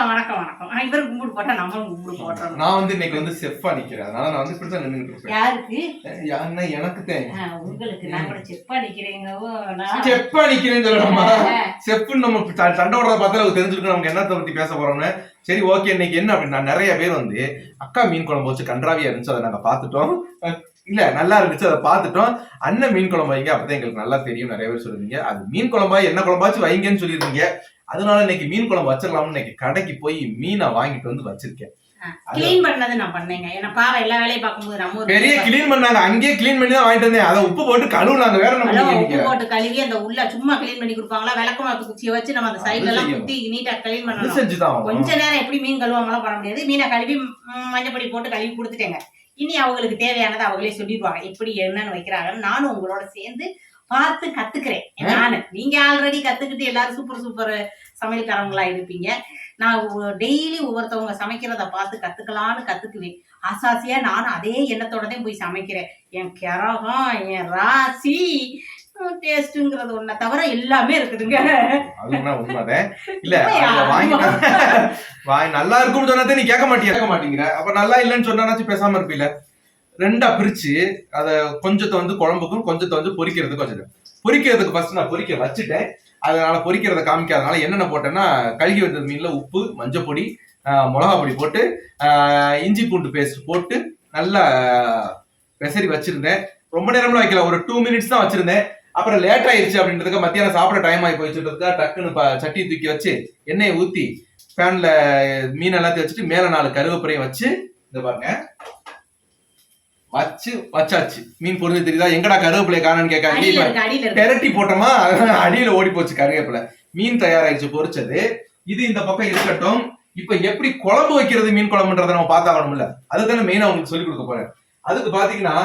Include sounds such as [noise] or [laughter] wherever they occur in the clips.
வணக்கம் வணக்கம் வணக்கம். ஆ, இவரும் கும்பிடு போட்டா நம்மளும் கும்பிடு போட்டோம். நான் வந்து இன்னைக்கு வந்து செஃப்பா நிக்கிறேன். அதனால நான் வந்து இப்படி தான் யாருக்கு? யாருன்னா எனக்கு தான். உங்களுக்கு. நான் கூட ஓ, நான் செப்பா நிக்கிறேன்னு சொல்லணுமா? செப்புன்னு நம்ம சண்டை விடுறத பார்த்தா நமக்கு தெரிஞ்சிருக்கும் நமக்கு என்னத்தை பத்தி பேச போறோம்னு. சரி ஓகே இன்னைக்கு என்ன அப்படின்னா நிறைய பேர் வந்து அக்கா மீன் குழம்பு வச்சு கன்றாவியா இருந்துச்சு அதை நாங்க பார்த்துட்டோம். அஹ் இல்ல நல்லா இருந்துச்சு அதை பார்த்துட்டோம். அண்ணன் மீன் குழம்பு வைங்க அப்பதான் எங்களுக்கு நல்லா தெரியும். நிறைய பேர் சொல்லுவீங்க. அது மீன் குழம்பா என்ன குழம்பாச்சும் வைங்கன்னு சொல்லியிருந்தீங்க அதனால இன்னைக்கு மீன் குழம்பு வச்சிடலாம்னு இன்னைக்கு கடைக்கு போய் மீனை வாங்கிட்டு வந்து வச்சிருக்கேன். கிளீன் பண்ணது நான் பண்ணேங்க. ஏன்னா பாவை எல்லா வேலையும் பார்க்கும்போது நம்ம பெரிய கிளீன் பண்ணாங்க. அங்கேயே கிளீன் பண்ணி தான் வாங்கிட்டு வந்தேன். அதை உப்பு போட்டு கழுவுனாங்க வேற நம்ம ஹலோ, நீங்க உப்பு போட்டு கழுவி அந்த உள்ள சும்மா கிளீன் பண்ணி கொடுப்பாங்களா? விளக்கமாத்து குச்சியை வச்சு நம்ம அந்த சைடுல எல்லாம். குத்தி நீட்டா கிளீன் பண்ணணும். செஞ்சுதான். கொஞ்ச நேரம் எப்படி மீன் கழுவாமலாம் பண்ண முடியாது. மீனை கழுவி மஞ்சப்பொடி போட்டு கழுவி கொடுத்துட்டேங்க. இனி அவங்களுக்கு தேவையானதை அவங்களே சொல்லிடுவாங்க. எப்படி என்னன்னு வைக்கிறாங்கன்னு நானும் உங்களோட சேர்ந்து பார்த்து கத்துக்கிறேன். நானு. நீங்க ஆல்ரெடி கத்துக்கிட்டு எல்லாரும் சூப்பர் சூப்பர் சமையல்காரங்களா இருப்பீங்க. நான் டெய்லி ஒவ்வொருத்தவங்க சமைக்கிறத பார்த்து கத்துக்கலான்னு கத்துக்குவேன். ஆசாசியா நானும் அதே எண்ணத்தோட தான் போய் சமைக்கிறேன். என் கிரகம் என் ராசி டேஸ்ட்டுங்கிறது ஒன்றை தவிர எல்லாமே இருக்குதுங்க. அது உண்மை உண்மைதான். இல்ல வாங்கி [laughs] நல்லா இருக்கும்னு சொன்னா நீ கேட்க மாட்டீங்க கேட்க மாட்டேங்கிற. அப்ப நல்லா இல்லைன்னு சொன்னாச்சும் பேசாம இருப்பீல ரெண்டா பிரிச்சு அதை கொஞ்சத்தை வந்து குழம்புக்கும் கொஞ்சத்தை வந்து பொரிக்கிறதுக்கு வச்சுட்டேன். பொரிக்கிறதுக்கு ஃபர்ஸ்ட் நான் பொரிக்க வச்சுட்டேன். அதனால பொரிக்கிறத காமிக்காதனால என்னென்ன போட்டேன்னா கழுகி வந்த மீன்ல உப்பு மஞ்சள் பொடி மிளகா பொடி போட்டு இஞ்சி பூண்டு பேஸ்ட் போட்டு நல்லா பெசரி வச்சிருந்தேன். ரொம்ப நேரம்லாம் வைக்கல. ஒரு டூ மினிட்ஸ் தான் வச்சிருந்தேன். அப்புறம் லேட் ஆயிடுச்சு அப்படின்றதுக்கு மத்தியானம் சாப்பிட டைம் ஆகி போயிச்சுன்றதுக்காக டக்குன்னு ப- சட்டியை தூக்கி வச்சு எண்ணெயை ஊற்றி ஃபேனில் மீன் எல்லாத்தையும் வச்சுட்டு மேலே நாலு கருவேப்பிலையும் வச்சு இந்த பாருங்க. வச்சு வச்சாச்சு. மீன் பொரிஞ்சு தெரியுதா? எங்கடா கருவேப்பிலையை காணன்னு கேட்காங்க பெரட்டி போட்டோமா? அடியில ஓடி போச்சு கருவேப்பிலை. மீன் தயாராயிடுச்சு பொரிச்சது. இது இந்த பக்கம் இருக்கட்டும். இப்ப எப்படி குழம்பு வைக்கிறது மீன் குழம்புன்றதை நம்ம பார்த்தாகணும்ல. அதுதானே மெயினா உங்களுக்கு சொல்லி கொடுக்க போறேன். அதுக்கு பாத்தீங்கன்னா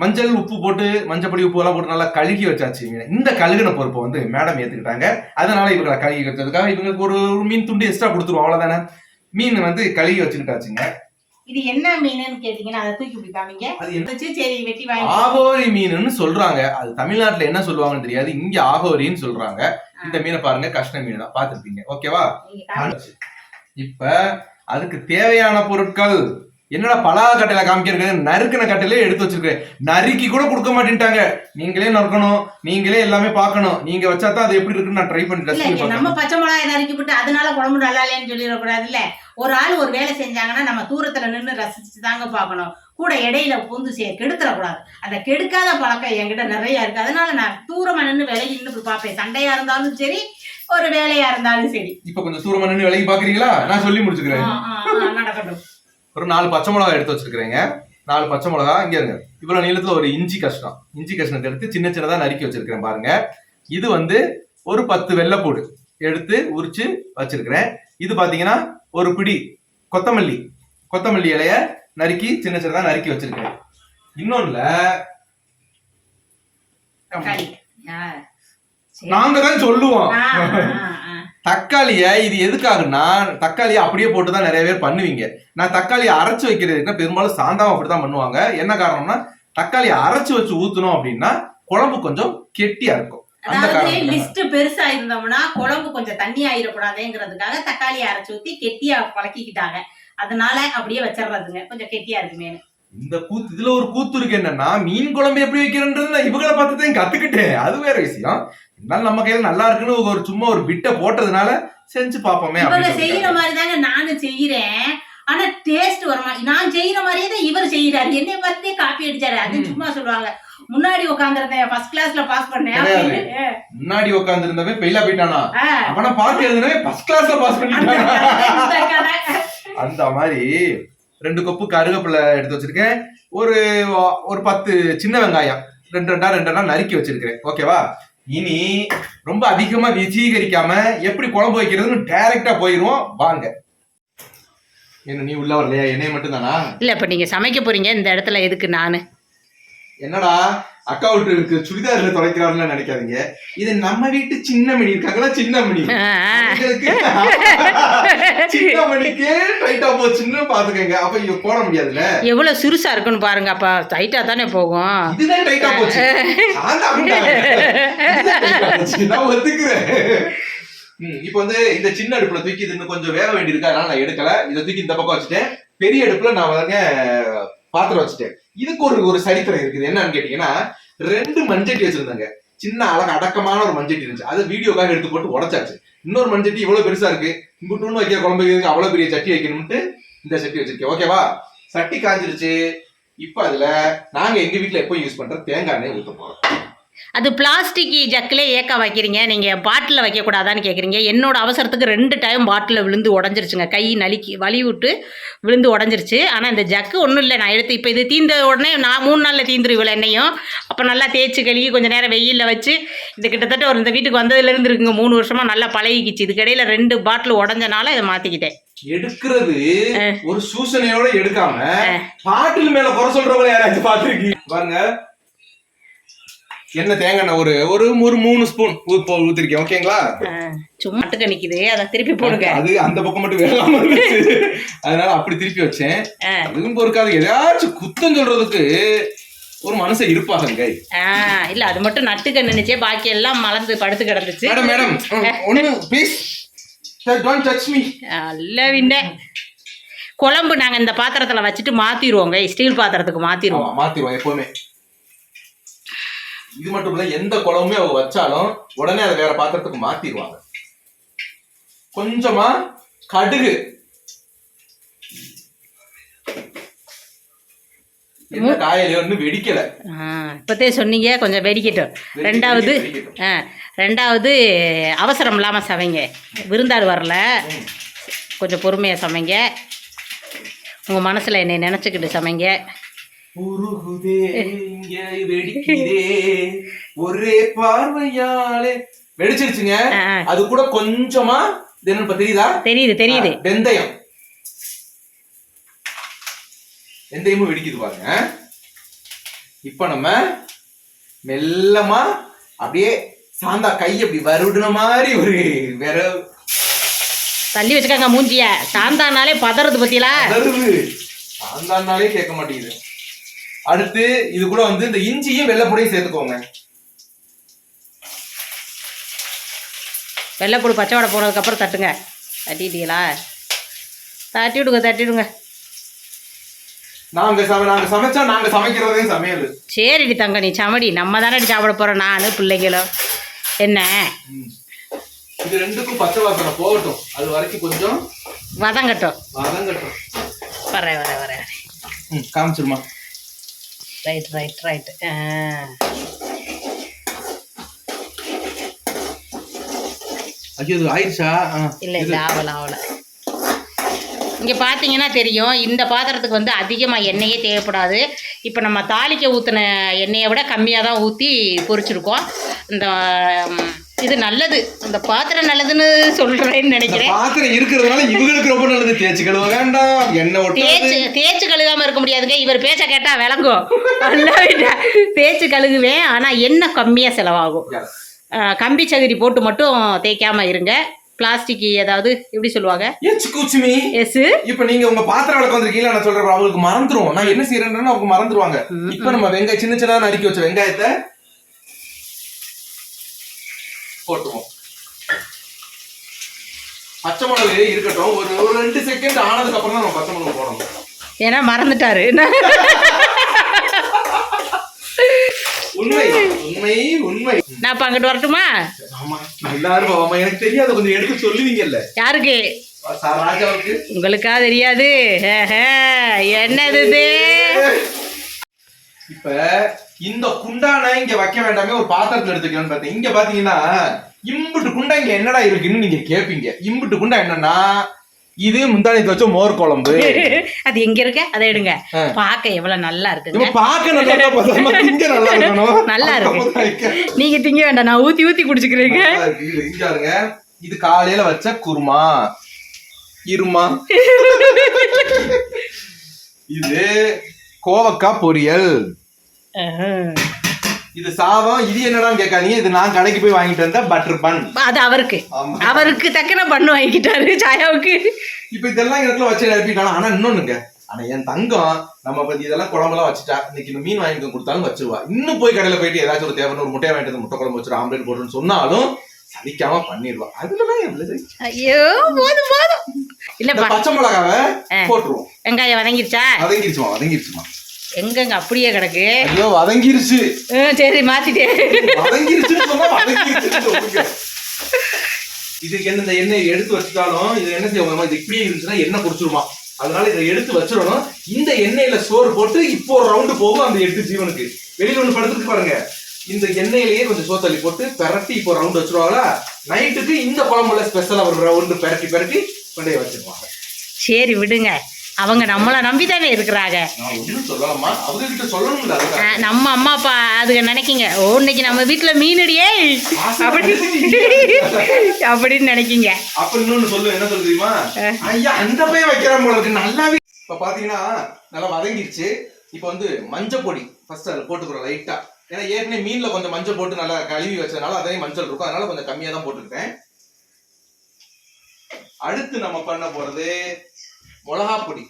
மஞ்சள் உப்பு போட்டு மஞ்சள் பொடி உப்பு எல்லாம் போட்டு நல்லா கழுகி வச்சாச்சு. இந்த கழுகுன பொறுப்பை வந்து மேடம் ஏத்துக்கிட்டாங்க. அதனால இவங்களை கழுகி வச்சதுக்காக இவங்களுக்கு ஒரு ஒரு மீன் துண்டு எக்ஸ்ட்ரா கொடுத்துருவோம். அவ்வளவுதானே? மீன் வந்து கழுகி வச்சுக்கிட்டாச்சுங்க. இது என்ன மீனுன்னு கேட்டீங்கன்னா அதை தூக்கி வச்சு சரி வெட்டி வாங்கி. ஆகோரி மீனுன்னு சொல்றாங்க. அது தமிழ்நாட்டுல என்ன சொல்லுவாங்கன்னு தெரியாது. இங்க ஆகோரின்னு சொல்றாங்க. இந்த மீனை பாருங்க கஷ்ட மீன் தான். பாத்துருப்பீங்க ஓகேவா. இப்ப அதுக்கு தேவையான பொருட்கள். என்னடா பலா கட்டையில காமிக்கிறது நறுக்கின கட்டையிலே எடுத்து வச்சிருக்கேன். நறுக்கி கூட கொடுக்க மாட்டேன்ட்டாங்க. நீங்களே நறுக்கணும். நீங்களே எல்லாமே பார்க்கணும். நீங்க வச்சா தான் அது எப்படி இருக்குன்னு நான் ட்ரை பண்ணி இல்ல டெஸ்ட் இங்க நம்ம பச்சை மிளகாய் நறுக்கி விட்டு அதனால குழம்பு நல்லா இல்லைன்னு சொல்லிடக்கூடாது இல்ல? ஒரு ஆள் ஒரு வேலை செஞ்சாங்கன்னா நம்ம தூரத்துல நின்னு ரசிச்சு தாங்க பார்க்கணும். கூட இடையில புந்து சே கெடுத்துடக்கூடாது. அந்த கெடுக்காத பழக்கம் என்கிட்ட நிறைய இருக்கு. அதனால நான் தூரமா நின்னு விலகி நின்று பார்ப்பேன். சண்டையா இருந்தாலும் சரி ஒரு வேலையா இருந்தாலும் சரி. இப்ப கொஞ்சம் தூரமா நின்று விலகி பாக்குறீங்களா நான் சொல்லி முடிச்சுக்கிறேன். நடக்கட்டும். ஒரு நாலு பச்சை மிளகா எடுத்து வச்சிருக்கிறேங்க. நாலு பச்சை மிளகா இங்க இருங்க. இவ்வளவு நீளத்துல ஒரு இஞ்சி கஷ்டம் இஞ்சி கஷ்டத்தை எடுத்து சின்ன சின்னதா நறுக்கி வச்சிருக்கிறேன் பாருங்க. இது வந்து ஒரு பத்து வெள்ளைப்பூடு எடுத்து உரிச்சு வச்சிருக்கிறேன். இது பாத்தீங்கன்னா ஒரு பிடி கொத்தமல்லி. கொத்தமல்லி இலைய நறுக்கி சின்ன சின்னதா நறுக்கி வச்சிருக்கிறேன். இன்னொன்னுல. நாங்க தான் சொல்லுவோம். தக்காளிய இது எதுக்காகன்னா தக்காளியை அப்படியே போட்டு தான் நிறைய பேர் பண்ணுவீங்க. நான் தக்காளியை அரைச்சு வைக்கிறதுக்கு பெரும்பாலும் சாந்தாம அப்படிதான் பண்ணுவாங்க. என்ன காரணம்னா தக்காளியை அரைச்சு வச்சு ஊத்தணும் அப்படின்னா குழம்பு கொஞ்சம் கெட்டியா இருக்கும். அந்த அதாவது. லிஸ்ட் பெருசா இருந்தோம்னா குழம்பு கொஞ்சம் தண்ணி ஆயிடக்கூடாதுங்கிறதுக்காக தக்காளி அரைச்சு ஊத்தி கெட்டியா பழக்கிக்கிட்டாங்க அதனால அப்படியே வச்சிடுறதுங்க. கொஞ்சம் கெட்டியா இருக்குமே. இந்த கூத்து இதுல ஒரு கூத்து இருக்கு என்னன்னா மீன் குழம்பு எப்படி வைக்கிறன்றது நான் இவங்களை பார்த்து தான் கத்துக்கிட்டேன். அது வேற விஷயம். இருந்தாலும் நம்ம கையில நல்லா இருக்குன்னு ஒரு சும்மா ஒரு பிட்டை போட்டதுனால செஞ்சு பார்ப்போமே இவங்க அப்படின்னு செய்யற. மாதிரி தாங்க நானும் செய்யறேன். ஆனா டேஸ்ட் வரமா? நான் செய்யற மாதிரியே தான் இவர் செய்யறாரு. என்னைய பார்த்தே காப்பி அடிச்சாரு. அது. சும்மா சொல்லுவாங்க. முன்னாடி உட்காந்துருந்தேன் ஃபர்ஸ்ட் கிளாஸ்ல பாஸ் பண்ணேன். முன்னாடி உட்கார்ந்து இருந்தவன் ஃபெயிலா போயிட்டானா? அவனை பார்த்து எழுதுனவே ஃபர்ஸ்ட் கிளாஸ்ல பாஸ் அந்த பண்ணிட்டான். அந்த மாதிரி ரெண்டு கொப்பு கருவேப்பிலை எடுத்து வச்சிருக்கேன். ஒரு ஒரு பத்து சின்ன வெங்காயம். ரெண்டு ரெண்டா ரெண்டு ரெண்டா நறுக்கி வச்சிருக்கிறேன். ஓகேவா இனி ரொம்ப அதிகமா விசீகரிக்காம எப்படி குழம்பு வைக்கிறதுன்னு டைரக்டா போயிருவோம் வாங்க. என்ன நீ உள்ள வரலையா? என்னைய மட்டும் தானா இல்ல இப்ப நீங்க சமைக்க போறீங்க. இந்த இடத்துல எதுக்கு நானு? என்னடா? அக்கா வீட்டு சுடிதார்ல துடைக்கிறாருன்னு நினைக்காதீங்க. இது நம்ம வீட்டு சின்ன மணி இருக்காங்களா சின்ன மணி [laughs] சின்ன மணிக்கு டைட்டா போச்சுன்னு பாத்துக்கங்க அப்ப இங்க போட முடியாதுல்ல? எவ்வளவு சிறுசா இருக்குன்னு பாருங்க. அப்ப டைட்டா தானே போகும். இதுதான் டைட்டா போச்சு. நான் ஒத்துக்கிறேன். இப்போ வந்து இந்த சின்ன அடுப்புல தூக்கி இது இன்னும் கொஞ்சம் வேக வேண்டியிருக்கு? அதனால நான் எடுக்கல. இதை தூக்கி இந்த பக்கம் வச்சுட்டேன். பெரிய அடுப்புல நான் வந்து பாத்திரம் வச்சுட்டேன். இதுக்கு ஒரு ஒரு சரித்திரம் இருக்குது. என்னன்னு கேட்டீங்கன்னா ரெண்டு மஞ்சட்டி வச்சிருந்தாங்க. சின்ன அழகு அடக்கமான ஒரு மஞ்சட்டி இருந்துச்சு. அது வீடியோக்காக எடுத்து போட்டு உடச்சாச்சு. இன்னொரு மஞ்சட்டி இவ்வளவு பெருசா இருக்கு. இங்குட்டுன்னு வைக்கிற குழம்பு வைக்கிறதுக்கு அவ்வளவு பெரிய சட்டி வைக்கணும்ட்டு இந்த சட்டி வச்சிருக்கேன். ஓகேவா சட்டி காஞ்சிருச்சு. இப்ப அதுல நாங்க எங்க வீட்டுல எப்போ யூஸ் பண்ற தேங்காய் எண்ணெய் ஊத்த போறோம். அது பிளாஸ்டிக் ஜக்கிலே ஏக்கா வைக்கிறீங்க நீங்கள் பாட்டிலில் வைக்கக்கூடாதான்னு கேட்குறீங்க என்னோட அவசரத்துக்கு ரெண்டு டைம் பாட்டிலில் விழுந்து உடஞ்சிருச்சுங்க. கை நலிக்கி வலி விட்டு விழுந்து உடஞ்சிருச்சு. ஆனால் இந்த ஜக்கு ஒன்றும் இல்லை. நான் எடுத்து இப்போ இது தீந்த உடனே நான் மூணு நாளில் தீந்துரு இவ்வளோ எண்ணெயும். அப்போ நல்லா தேய்ச்சி கழுவி கொஞ்சம் நேரம் வெயிலில் வச்சு இது கிட்டத்தட்ட ஒரு இந்த வீட்டுக்கு வந்ததுலேருந்து இருக்குங்க. மூணு வருஷமாக நல்லா பழகிக்கிச்சு. இதுக்கிடையில் ரெண்டு பாட்டில் உடஞ்சனால இதை மாற்றிக்கிட்டேன் எடுக்கிறது ஒரு சூசனையோட எடுக்காம பாட்டில் மேல குறை சொல்றவங்க யாராச்சும் பாத்துருக்கீங்க பாருங்க. என்ன தேங்காய் எண்ணெய் ஒரு ஒரு ஒரு மூணு ஸ்பூன் ஊத்திருக்கேன். ஓகேங்களா சும்மா மட்டுக்க நிற்கிது அதை திருப்பி போடுங்க. அது அந்த பக்கம் மட்டும் வேகாம இருந்துச்சு. அதனால அப்படி திருப்பி வச்சேன். அதுவும் பொறுக்காது. எதாச்சும் குத்தம் சொல்றதுக்கு ஒரு மனுஷன் இருப்பாங்க இல்லை அது மட்டும் நட்டுக்க நினைச்சே பாக்கி எல்லாம் மலர்ந்து படுத்து கிடந்துச்சு. மேடம் மேடம் ஒண்ணு ப்ளீஸ் டோன்ட் டச் மீ நல்ல விண்ண. குழம்பு நாங்கள் இந்த பாத்திரத்தில் வச்சுட்டு மாற்றிடுவோங்க ஸ்டீல் பாத்திரத்துக்கு மாற்றிடுவோம் மாத்திருவோம் எப்பவுமே. இது மட்டும் இல்ல எந்த குழம்புமே அவங்க வச்சாலும் உடனே அதை வேற பாத்திரத்துக்கு மாத்திடுவாங்க. கொஞ்சமா கடுகு. வெடிக்கல. சொன்னீங்க கொஞ்சம் வெடிக்கட்டும். வெடிக்க- ரெண்டாவது ரெண்டாவது அவசரம் இல்லாமல் சமைங்க. விருந்தாள் வரல. கொஞ்சம் பொறுமையாக சமைங்க. உங்கள் மனசில் என்னை நினச்சிக்கிட்டு சமைங்க. உருகுதே இங்க வெடிக்குதே. ஒரே பார்வையாலே. வெடிச்சிருச்சுங்க. அது கூட கொஞ்சமா என்னன்னு தெரியுதா? தெரியுது தெரியுது. வெந்தயம். வெந்தயமும் வெடிக்குது பாருங்க. இப்ப நம்ம மெல்லமா அப்படியே சாந்தா கை அப்படி வருடுன மாதிரி ஒரு வேற தள்ளி வச்சுக்காங்க மூஞ்சிய. சாந்தானாலே பதறது பத்தியலா? சாந்தானாலே கேட்க மாட்டேங்குது. அடுத்து இது கூட வந்து இந்த இஞ்சியும் வெள்ளைப்பொடியும் சேர்த்துக்கோங்க. வெள்ளைப்பூடு பச்சை வடை போனதுக்கப்புறம் தட்டுங்க. தட்டிட்டீங்களா? தட்டி விடுங்க தட்டி விடுங்க. நாங்க சம நாங்க சமைச்சா நாங்க சமைக்கிறதே சமையல். சரிடி தங்க நீ சமடி. நம்ம தானே சாப்பிட போகிறோம் நான் பிள்ளைங்களும். என்ன. இது ரெண்டுக்கும் பச்சை வாசனை போகட்டும். அது வரைக்கும் கொஞ்சம் வதங்கட்டும். வதங்கட்டும். வரேன் வரேன் வரேன். காமிச்சிருமா? ரைட் ரைட் ரைட் ஐயோ ஆயிடுச்சா? இல்லை இல்லை ஆவலை ஆவலை. இங்கே பார்த்தீங்கன்னா தெரியும் இந்த பாத்திரத்துக்கு வந்து அதிகமாக எண்ணெயே தேவைப்படாது. இப்போ நம்ம தாளிக்க ஊற்றின எண்ணெயை விட கம்மியாக தான் ஊற்றி பொரிச்சிருக்கோம். இந்த இது நல்லது. இந்த பாத்திரம் நல்லதுன்னு சொல்கிறேன்னு இந்த நினைக்கிறேன் பாத்திரம் இருக்கிறதுனால இவங்களுக்கு ரொம்ப நல்லது. தேய்ச்சி கழுவ வேண்டாம். ஒட்டாது. தேய்ச்சி தேய்ச்சி கழுகாம இருக்க முடியாதுங்க. இவர் பேச்ச கேட்டா விளங்கும். தேய்ச்சி கழுகுவேன். ஆனா எண்ணெய் கம்மியா செலவாகும். கம்பி சகிரி போட்டு மட்டும் தேய்க்காம இருங்க. பிளாஸ்டிக் ஏதாவது எப்படி சொல்லுவாங்க? எஸ் இப்ப நீங்க உங்க பாத்திரம் விளக்க வந்திருக்கீங்களா? நான் சொல்றேன் அவங்களுக்கு மறந்துரும். நான் என்ன செய்யறேன்னு அவங்க மறந்துருவாங்க. இப்ப நம்ம வெங்காயம் சின்ன சின்ன நறுக்கி வச்ச வெங்காயத்தை போட்டுருவோம். பச்சை மிளகு இருக்கட்டும் ஒரு ஒரு ரெண்டு செகண்ட் ஆனதுக்கு அப்புறம் தான் நம்ம பச்சை மிளகு போடணும். ஏன்னா மறந்துட்டாரு. உண்மை உண்மை உண்மை. நான் இப்ப அங்கிட்டு வரட்டுமா? ஆமா எல்லாரும் ஆமா எனக்கு தெரியாத கொஞ்சம் எடுத்து சொல்லுவீங்கல்ல. யாருக்கு? ராஜாவுக்கு. உங்களுக்கா தெரியாது? என்னது இது? இப்ப இந்த குண்டான இங்க வைக்க வேண்டாமே ஒரு பாத்திரத்துல எடுத்துக்கலாம்னு பார்த்தேன். இங்க பாத்தீங்கன்னா இம்புட்டு குண்டா இங்க என்னடா இருக்குன்னு நீங்க கேப்பீங்க. இம்புட்டு குண்டா என்னன்னா இது முந்தானத்து வச்ச மோர் குழம்பு. [laughs] அது எங்க இருக்க? அதை எடுங்க. ஆ. பார்க்க எவ்வளவு நல்லா இருக்குங்க. இவன் பார்க்க நல்லா [laughs] இருக்கணும். நல்லா இருக்கு. நீங்க திங்க வேண்டாம். நான் ஊத்தி ஊத்தி குடிச்சுக்கிறேங்க. இருக்கு. இது காலையில வச்ச குருமா. இருமா. [laughs] இது கோவக்காய் பொரியல். இது சாதம் இது என்னடான்னு கேட்காதீங்க. இது நான் கடைக்கு போய் வாங்கிட்டு வந்த பட்டர் பன் அது அவருக்கு. அவருக்கு தக்கன பண்ணு வாங்கிட்டாரு சாயாவுக்கு. இப்ப இதெல்லாம் இடத்துல வச்சு நிரப்பிக்கலாம் ஆனா இன்னொன்னுங்க. ஆனா என் தங்கம் நம்ம பத்தி இதெல்லாம் குழம்புலாம் வச்சுட்டா இன்னைக்கு இந்த மீன் வாங்கி கொடுத்தாலும் வச்சிருவா. இன்னும் போய் கடையில போயிட்டு ஏதாச்சும் ஒரு தேவையான ஒரு முட்டையை வாங்கிட்டு வந்து முட்டை குழம்பு வச்சுரு ஆம்லேட் போடுறேன்னு சொன்னாலும் சலிக்காம பண்ணிடுவா. அதுலதான் எவ்வளவு ஐயோ போதும் போதும். இல்லப்பா. பச்சை மிளகாவை. போட்டுருவோம். வெங்காயம் வதங்கிருச்சா? வதங்கிருச்சுமா வதங்கிருச்சுமா. எங்கங்க அப்படியே கிடக்கு? ஐயோ வதங்கிருச்சு. சரி சொல்லுங்க. இதுக்கு என்ன இந்த எண்ணெய் எடுத்து வச்சுட்டாலும் இது என்ன செய்வோம் இது இப்படியே இருந்துச்சுன்னா எண்ணெய் குடிச்சிருமா அதனால இதை எடுத்து வச்சிடணும். இந்த எண்ணெயில சோறு போட்டு இப்போ ஒரு ரவுண்டு போகும் அந்த எட்டு ஜீவனுக்கு. வெளியில ஒண்ணு படுத்துட்டு பாருங்க. இந்த எண்ணெயிலேயே கொஞ்சம் சோத்தள்ளி போட்டு பெரட்டி இப்போ ரவுண்டு வச்சிருவாங்களா? நைட்டுக்கு இந்த குழம்புல ஸ்பெஷலா ஒரு ரவுண்டு பெரட்டி பெரட்டி கொண்டே வச்சிருவாங்க. சரி விடுங்க. அவங்க நம்மளை நம்பி தானே இருக்கிறாங்க நம்ம அம்மா அப்பா அதுங்க நினைக்கிங்க. ஓ இன்னைக்கு நம்ம வீட்டுல மீனடியே அப்படி [laughs] அப்படின்னு நினைக்கிங்க. அப்ப இன்னொன்னு சொல்லு என்ன தெரியுமா? ஐயா அந்த பையன் வைக்கிறான் போல இருக்கு. நல்லாவே இப்ப பாத்தீங்கன்னா நல்லா வதங்கிருச்சு. இப்ப வந்து மஞ்சள் பொடி. ஃபர்ஸ்ட் அதுல போட்டுக்கிறோம் லைட்டா ஏன்னா ஏற்கனவே மீன்ல கொஞ்சம் மஞ்சள் போட்டு நல்லா கழுவி வச்சதுனால அதே மஞ்சள் இருக்கும். அதனால கொஞ்சம் கம்மியா தான் போட்டுருக்கேன். அடுத்து நம்ம பண்ண போறது மிளகா பொடி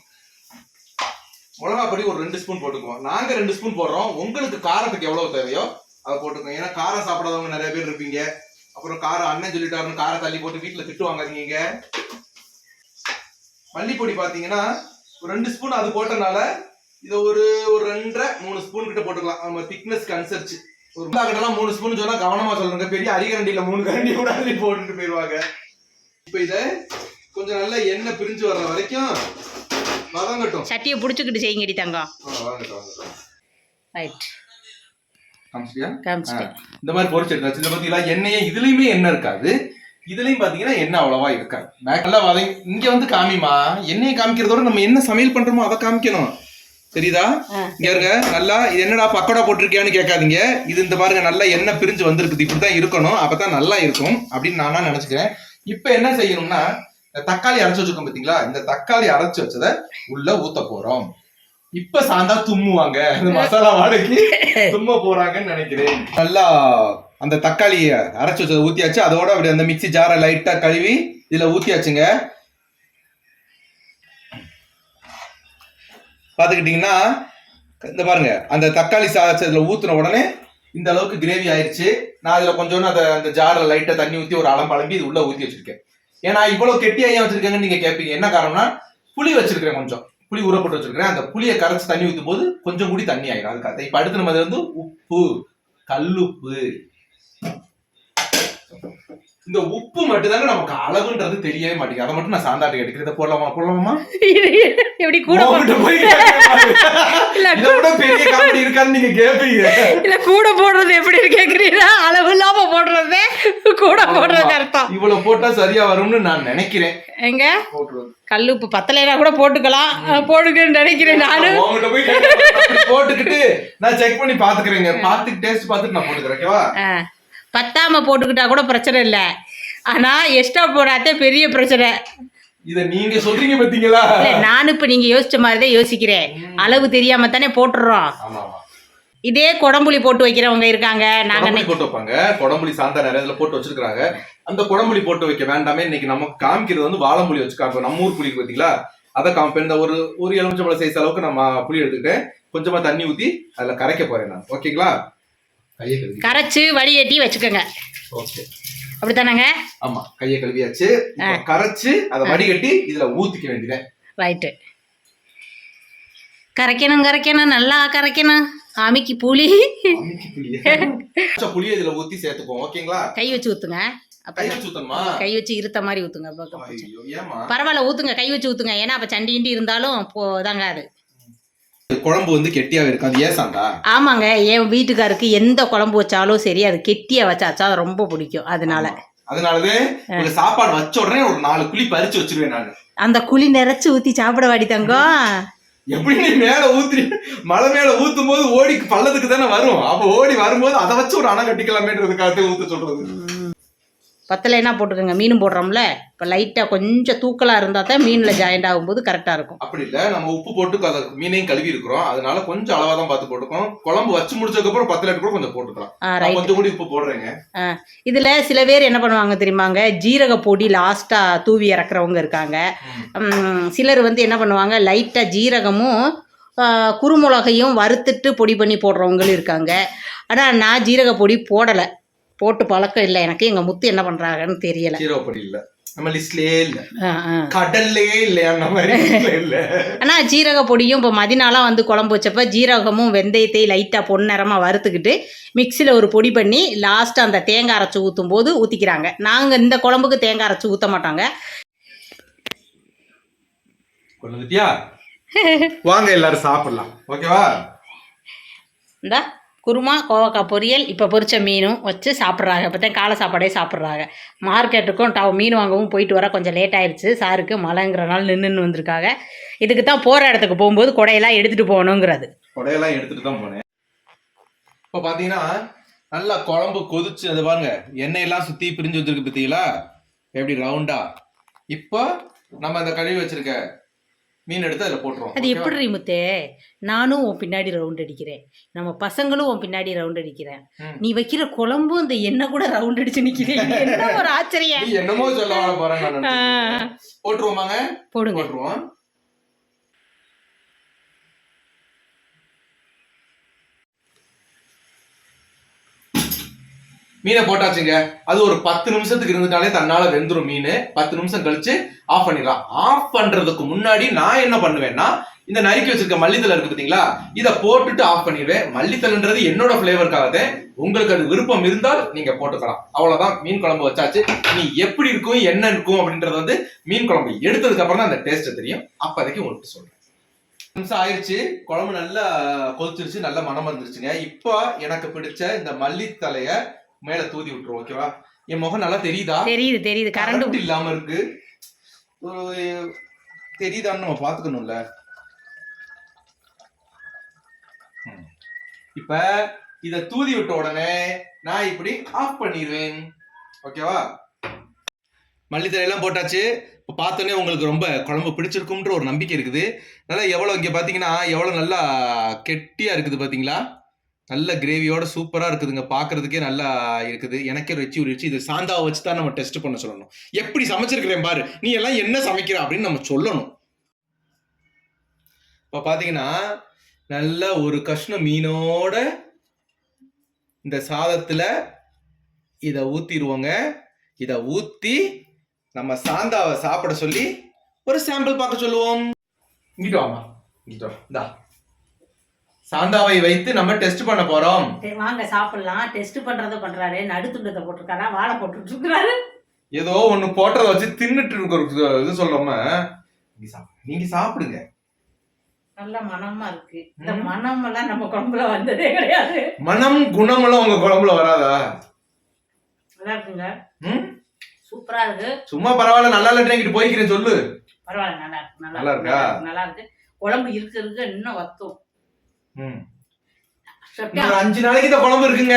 மிளகா பொடி ஒரு ரெண்டு ஸ்பூன் போட்டுக்குவோம். நாங்க ரெண்டு ஸ்பூன் போடுறோம். உங்களுக்கு காரத்துக்கு எவ்வளவு தேவையோ அதை போட்டுக்கோங்க. ஏன்னா காரம் சாப்பிடாதவங்க நிறைய பேர் இருப்பீங்க. அப்புறம் காரம் அண்ணன் சொல்லிட்டாருன்னு காரை தள்ளி போட்டு வீட்டுல திட்டு வாங்காதீங்க. மல்லிப்பொடி பாத்தீங்கன்னா ஒரு ரெண்டு ஸ்பூன் அது போட்டனால இதை ஒரு ஒரு ரெண்டரை மூணு ஸ்பூன் கிட்ட போட்டுக்கலாம். நம்ம திக்னஸ்க்கு அனுசரிச்சு. ஒரு கிட்டலாம் மூணு ஸ்பூன் சொன்னா கவனமா சொல்லுங்க. பெரிய அரிகரண்டியில மூணு கரண்டி கூட அள்ளி போட்டுட்டு போயிடுவாங்க. இப்போ இதை கொஞ்சம் நல்லா எண்ணெய் பிரிஞ்சு வர்ற வரைக்கும் வதங்கட்டும். சட்டியை புடிச்சுக்கிட்டு செய்யுங்கடி தங்கம் ரைட் இந்த மாதிரி பொரிச்சு எடுத்தாச்சு. இந்த பாத்தீங்களா எண்ணெயே இதுலயுமே எண்ணெய் இருக்காது. இதுலயும் பாத்தீங்கன்னா எண்ணெய் அவ்வளவா இருக்காது. நல்லா வதங்கி இங்க வந்து காமிமா எண்ணெயை காமிக்கிறதோட நம்ம என்ன சமையல் பண்றோமோ அதை காமிக்கணும். தெரியுதா. இங்க இருங்க நல்லா இது என்னடா பக்கோடா போட்டிருக்கியான்னு கேட்காதீங்க. இது இந்த பாருங்க நல்லா எண்ணெய் பிரிஞ்சு வந்திருக்குது. இப்படித்தான் இருக்கணும். அப்பதான் நல்லா இருக்கும் அப்படின்னு நானா நினைச்சுக்கிறேன். இப்ப என்ன செய்யணும்னா தக்காளி அரைச்சு வச்சிருக்கோம் பாத்தீங்களா? இந்த தக்காளி அரைச்சு வச்சதை உள்ள ஊத்த போறோம். இப்ப சாந்தா தும்முவாங்க. இந்த மசாலா வாடகை தும்ம போறாங்கன்னு நினைக்கிறேன். நல்லா அந்த தக்காளிய அரைச்சு வச்சதை ஊத்தியாச்சு. அதோட அப்படி அந்த மிக்சி ஜாரை லைட்டா கழுவி இதுல ஊத்தியாச்சுங்க. பாத்துக்கிட்டீங்கன்னா இந்த பாருங்க அந்த தக்காளி சாதத்துல ஊத்துன உடனே இந்த அளவுக்கு கிரேவி ஆயிடுச்சு நான் அதுல கொஞ்சோண்டு அந்த அந்த ஜாரில் லைட்டா தண்ணி ஊத்தி ஒரு அலம்பாலம்பி இது உள்ள ஊத்தி வச்சிருக்கேன். ஏன்னா இவ்வளவு கெட்டியா ஏன் வச்சிருக்கேங்கன்னு நீங்க கேட்பீங்க என்ன காரணம்னா புளி வச்சிருக்கிறேன் கொஞ்சம். புளி ஊற போட்டு வச்சிருக்கிறேன். அந்த புளியை கரைச்சு தண்ணி ஊத்தும் போது கொஞ்சம் கூடி தண்ணி ஆயிடும் அதுக்காக இப்ப அடுத்து நம்ம வந்து உப்பு கல்லுப்பு. இந்த உப்பு மட்டும்தாங்க நமக்கு அளவுன்றது தெரியவே மாட்டேங்குது. அதை மட்டும் நான் சாந்தாட்டி எடுக்கிறத போடலாமா? போடலாமா [laughs] எப்படி கூட போட்டு போய் [laughs] காமெடி இருக்கான்னு நீங்க கேட்பீங்க இல்ல கூட போடுறது எப்படி கேக்குறீங்களா? அளவு இல்லாம போடுறது கூட போடுறது அர்த்தம். இவ்வளவு போட்டா சரியா வரும்னு நான் நினைக்கிறேன். எங்க. கல் உப்பு பத்தலைனா கூட போட்டுக்கலாம். போட்டுக்கன்னு நினைக்கிறேன் நானு போட்டுக்கிட்டு நான் செக் பண்ணி பாத்துக்கிறேங்க பாத்துட்டு டேஸ்ட் பாத்துட்டு நான் போட்டுக்கிறேன் பத்தாம போட்டுக்கிட்டா கூட பிரச்சனை இல்ல. ஆனா எக்ஸ்ட்ரா போடாதே பெரிய பிரச்சனை. இத நீங்க சொல்றீங்க பாத்தீங்களா? இல்ல நானும் இப்ப நீங்க யோசிச்ச மாதிரி தான் யோசிக்கிறேன் அளவு தெரியாம தானே ஆமா இதே குடம்புளி போட்டு வைக்கிறவங்க இருக்காங்க. நாங்க போட்டு வைப்பாங்க. குடம்புளி சாந்தா நிறைய இதுல போட்டு வச்சிருக்காங்க அந்த குடம்புளி போட்டு வைக்க வேண்டாமே இன்னைக்கு நமக்கு காமிக்கிறது வந்து வாழம்புளி வச்சு காமிப்போம். நம்ம ஊர் புளி இருக்கு பாத்தீங்களா? அதை காமிப்பேன் இந்த ஒரு ஒரு எலுமிச்சம்பழம் சைஸ் அளவுக்கு நம்ம புளி எடுத்துக்கிட்டேன். கொஞ்சமா தண்ணி ஊத்தி அதுல கரைக்க போறேன் நான். ஓகேங்களா? கரைச்சு வடிகட்டி வச்சுக்கோங்க. அப்படித்தானங்க? ஆமா கையை கழுவியாச்சு. கரைச்சு அதை வடிகட்டி இதுல ஊத்திக்க வேண்டியது. ரைட்டு கரைக்கணும் கரைக்கணும் நல்லா கரைக்கணும். சாமிக்கு புளி. புளிய இதுல ஊத்தி சேர்த்துக்குவோம். ஓகேங்களா? கை வச்சு ஊத்துங்க. கை வச்சு இருத்த மாதிரி ஊத்துங்க. பரவாயில்ல ஊத்துங்க. கை வச்சு ஊத்துங்க. ஏன்னா அப்ப சண்டி இருந்தாலும் போ தாங்காது. குழம்பு வந்து கெட்டியாவே இருக்கும் அது ஏன் சாந்தா? ஆமாங்க. என் வீட்டுக்காருக்கு எந்த குழம்பு வச்சாலும் சரி அது கெட்டியா வச்சாச்சா அது ரொம்ப பிடிக்கும். அதனால. அதனாலவே ஒரு சாப்பாடு வச்ச உடனே ஒரு நாலு குழி பறிச்சு வச்சிருவேன் நானு. அந்த குழி நிறைச்சு ஊத்தி சாப்பிட வாடி தங்கம் எப்படி நீ மேல ஊத்தி மலை மேல ஊத்தும் போது ஓடி பள்ளத்துக்கு தானே வரும். அப்ப ஓடி வரும்போது அதை வச்சு ஒரு அணை கட்டிக்கலாமேன்றதுக்காக ஊத்த சொல்றது. பத்தலைன்னா போட்டுக்கோங்க மீனும் போடுறோம்ல? இப்போ லைட்டாக கொஞ்சம் தூக்கலாக இருந்தால் தான் மீனில் ஜாயிண்ட் ஆகும்போது கரெக்டாக இருக்கும். அப்படி இல்ல நம்ம உப்பு போட்டு அதை மீனையும் கழுவி இருக்கிறோம். அதனால கொஞ்சம் அளவா தான் பார்த்து போட்டுக்கோம் குழம்பு வச்சு முடிச்சதுக்கு அப்புறம் பத்து லிட்டர் கூட கொஞ்சம் போட்டுக்கலாம். கொஞ்சம் கூட உப்பு போடுறேங்க. இதில் சில பேர் என்ன பண்ணுவாங்க தெரியுமாங்க ஜீரக பொடி லாஸ்ட்டாக தூவி இறக்குறவங்க இருக்காங்க. சிலர் வந்து என்ன பண்ணுவாங்க லைட்டாக ஜீரகமும் ஆ, குருமிளகையும் வறுத்துட்டு பொடி பண்ணி போடுறவங்களும் இருக்காங்க. ஆனால் நான் ஜீரக பொடி போடலை. போட்டு பழக்கம் இல்லை. எனக்கு எங்க முத்து என்ன பண்றாங்கன்னு தெரியல. ஜீரக பொடி இல்ல. நம்ம லிஸ்ட்லயே இல்ல. கடல்லையே இல்லையா ஆனா ஜீரக பொடியும் இப்போ மதினாலாம் வந்து குழம்பு வச்சப்ப ஜீரகமும் வெந்தயத்தையும் லைட்டா பொன்னிறமா வறுத்துக்கிட்டு மிக்சியில் ஒரு பொடி பண்ணி லாஸ்ட் அந்த தேங்காய் அரைச்சி ஊற்றும் போது ஊற்றிக்கிறாங்க நாங்கள் இந்த குழம்புக்கு தேங்காய் அரைச்சி ஊற்ற மாட்டாங்க. வாங்க எல்லாரும் சாப்பிடலாம். ஓகேவா? இந்த. குருமா கோவக்காய் பொரியல் இப்போ பொரிச்ச மீனும் வச்சு சாப்பிட்றாங்க. இப்போ தான் காலை சாப்பாடே சாப்பிட்றாங்க. மார்க்கெட்டுக்கும் டவு மீன் வாங்கவும் போயிட்டு வர கொஞ்சம் லேட் ஆயிடுச்சு சாருக்கு மழைங்கிறனால நின்றுன்னு வந்திருக்காங்க. இதுக்கு தான் போகிற இடத்துக்கு போகும்போது கொடையெல்லாம் எடுத்துகிட்டு போகணுங்கிறது. கொடையெல்லாம் எடுத்துட்டு தான் போனேன். இப்போ பார்த்தீங்கன்னா நல்லா குழம்பு கொதிச்சு அது பாருங்க எண்ணெய் எல்லாம் பிரிஞ்சு வந்துருக்கு பார்த்தீங்களா எப்படி ரவுண்டா இப்போ நம்ம அந்த கழுவி வச்சிருக்க மீன் எடுத்து அதில் போட்டுருவோம். அது? எப்படி முத்தே? நானும் உன் பின்னாடி ரவுண்ட் அடிக்கிறேன். நம்ம பசங்களும் உன் பின்னாடி ரவுண்ட் அடிக்கிறேன். நீ வைக்கிற குழம்பும் இந்த எண்ணெய் கூட ரவுண்ட் அடிச்சு நிக்கிறேன் என்ன ஒரு ஆச்சரியம். என்னமோ சொல்ல போறேன். போட்டுருவோமாங்க? போடுங்க. போட்டுருவோம். மீனை போட்டாச்சுங்க. அது ஒரு பத்து நிமிஷத்துக்கு இருந்துட்டாலே தன்னால வெந்துடும் மீன். பத்து நிமிஷம் கழிச்சு ஆஃப் பண்ணிடலாம். ஆஃப் பண்றதுக்கு முன்னாடி நான் என்ன பண்ணுவேன்னா இந்த நறுக்கி வச்சிருக்க மல்லித்தலை இருக்கு பார்த்தீங்களா இதை போட்டுட்டு ஆஃப் பண்ணிடுவேன். மல்லித்தலைன்றது என்னோட ஃப்ளேவருக்காக உங்களுக்கு அது விருப்பம் இருந்தால் நீங்க போட்டுக்கலாம். அவ்வளவுதான். மீன் குழம்பு வச்சாச்சு. நீ எப்படி இருக்கும் என்ன இருக்கும் அப்படின்றது வந்து மீன் குழம்பு எடுத்ததுக்கு அப்புறம் தான் அந்த டேஸ்ட் தெரியும். அப்போதைக்கு உங்களுக்கு சொல்றேன். நிமிஷம் ஆயிடுச்சு குழம்பு நல்லா கொதிச்சிருச்சு. நல்ல மனம் வந்துருச்சுங்க. இப்போ எனக்கு பிடிச்ச இந்த மல்லித்தலைய மேல தூதி விட்டுருவோம் ஓகேவா என் முகம் நல்லா தெரியுதா? தெரியுது தெரியுது. கரண்ட் இல்லாம இருக்கு. ஒரு தெரியுதான்னு நம்ம பாத்துக்கணும்ல. இப்ப இத தூதி விட்ட உடனே நான் இப்படி ஆஃப் பண்ணிடுவேன். ஓகேவா மல்லித்தலை எல்லாம் போட்டாச்சு. இப்போ பார்த்தோன்னே உங்களுக்கு ரொம்ப குழம்பு பிடிச்சிருக்கும்ன்ற ஒரு நம்பிக்கை இருக்குது. நல்லா எவ்வளோ இங்கே பார்த்தீங்கன்னா எவ்வளோ நல்லா கெட்டியாக இருக்குது பார்த்தீங்களா? நல்ல கிரேவியோட சூப்பராக இருக்குதுங்க. பார்க்கறதுக்கே நல்லா இருக்குது. எனக்கே ருச்சி ருச்சி இது சாந்தாவை வச்சு தான் நம்ம டெஸ்ட் பண்ண சொல்லணும். எப்படி சமைச்சிருக்கிறேன் பாரு. நீ எல்லாம் என்ன சமைக்கிற அப்படின்னு நம்ம சொல்லணும். இப்போ பார்த்தீங்கன்னா நல்ல ஒரு கஷ்ணம் மீனோட இந்த சாதத்தில் இதை ஊற்றிடுவோங்க இதை ஊற்றி நம்ம சாந்தாவை சாப்பிட சொல்லி ஒரு சாம்பிள் பார்க்க சொல்லுவோம். இங்கிட்டு வாமா இங்கிட்டு வா. சாந்தாவை வைத்து நம்ம டெஸ்ட் பண்ண போறோம். வாங்க சாப்பிடலாம். டெஸ்ட் பண்றத பண்றாரு. நடுத்துண்டத்தை போட்டிருக்காரா. வாழை போட்டுட்டு இருக்கிறாரு ஏதோ ஒண்ணு போட்டதை வச்சு தின்னுட்டு இருக்கிற இது சொல்லாம நீங்க சாப்பிடுங்க. நல்ல மனமா இருக்கு. இந்த. மனம் எல்லாம் நம்ம குழம்புல வந்ததே கிடையாது. மனம் குணமெல்லாம் உங்க குழம்புல வராதா? நல்லா இருக்குங்க. ம்? சூப்பரா இருக்கு. சும்மா பரவாயில்ல நல்லா இல்லைன்னு போய்க்கிறேன் சொல்லு. பரவாயில்ல நல்லா இருக்கு நல்லா இருக்கா? நல்லா இருக்கு. குழம்பு இருக்கு இருக்கு இன்னும் வத்தும். அஞ்சு நாளைக்கு இந்த குழம்பு இருக்குங்க.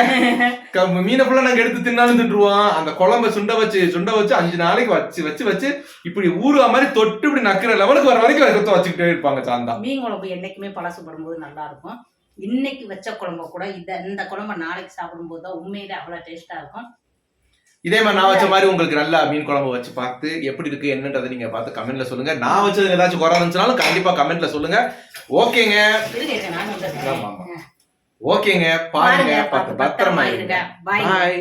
[laughs] மீனை ஃபுல்லா நாங்க எடுத்து தின்னாலும் தின்றுவோம். அந்த குழம்ப சுண்ட வச்சு சுண்ட வச்சு அஞ்சு நாளைக்கு வச்சு வச்சு வச்சு இப்படி ஊறுகா மாதிரி தொட்டு இப்படி நக்கிற லெவலுக்கு வர வரைக்கும் ரத்தம் வச்சுக்கிட்டே இருப்பாங்க சாந்தா. மீன் குழம்பு என்னைக்குமே பழசுபடும் போது நல்லா இருக்கும். இன்னைக்கு வச்ச குழம்ப கூட இத இந்த குழம்ப நாளைக்கு சாப்பிடும்போது தான் உண்மையிலே அவ்வளவு டேஸ்டா இருக்கும். இதே மாதிரி நான் வச்ச மாதிரி உங்களுக்கு நல்லா மீன் குழம்பு வச்சு பார்த்து எப்படி இருக்கு என்னன்றதை நீங்க பார்த்து கமெண்ட்ல சொல்லுங்க. நான் வச்சது ஏதாச்சும் குறை இருந்துச்சுனாலும் கண்டிப்பா கமெண்ட்ல சொல்லுங்க. ஓகேங்க. ஓகேங்க பாருங்க பத்திரமா இருங்க. பாய்